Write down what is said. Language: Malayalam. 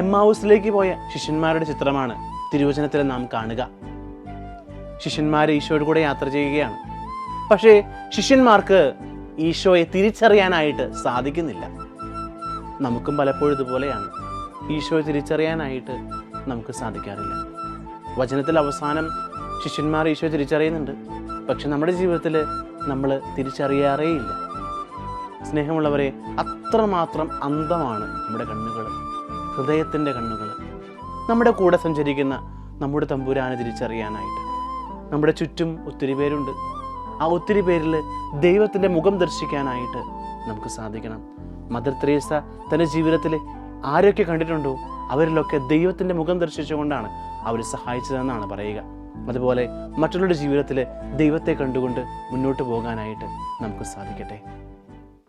എമ്മാവൂസിലേക്ക് പോയ ശിഷ്യന്മാരുടെ ചിത്രമാണ് തിരുവചനത്തിൽ നാം കാണുക. ശിഷ്യന്മാർ ഈശോയുടെ കൂടെ യാത്ര ചെയ്യുകയാണ്. പക്ഷേ ശിഷ്യന്മാർക്ക് ഈശോയെ തിരിച്ചറിയാനായിട്ട് സാധിക്കുന്നില്ല. നമുക്കും പലപ്പോഴും ഇതുപോലെയാണ്. ഈശോയെ തിരിച്ചറിയാനായിട്ട് നമുക്ക് സാധിക്കാറില്ല. വചനത്തിൽ അവസാനം ശിഷ്യന്മാർ ഈശോയെ തിരിച്ചറിയുന്നുണ്ട്. പക്ഷെ നമ്മുടെ ജീവിതത്തിൽ നമ്മൾ തിരിച്ചറിയാറേയില്ല. സ്നേഹമുള്ളവരെ അത്രമാത്രം അന്ധമാണ് നമ്മുടെ കണ്ണുകൾ ഹൃദയത്തിന്റെ കണ്ണുകൾ. നമ്മുടെ കൂടെ സഞ്ചരിക്കുന്ന നമ്മുടെ തമ്പുരാനെ തിരിച്ചറിയാനായിട്ട്. നമ്മുടെ ചുറ്റും ഒത്തിരി പേരുണ്ട്. ആ ഒത്തിരി പേരിൽ ദൈവത്തിന്റെ മുഖം ദർശിക്കാനായിട്ട് നമുക്ക് സാധിക്കണം. മദർ തെരേസ തന്റെ ജീവിതത്തിൽ ആരൊക്കെ കണ്ടിട്ടുണ്ടോ അവരിലൊക്കെ ദൈവത്തിന്റെ മുഖം ദർശിച്ചുകൊണ്ടാണ് അവർ സഹായിച്ചതെന്നാണ് പറയുക. അതുപോലെ മറ്റുള്ളവരുടെ ജീവിതത്തിൽ ദൈവത്തെ കണ്ടുകൊണ്ട് മുന്നോട്ട് പോകാനായിട്ട് നമുക്ക് സാധിക്കട്ടെ.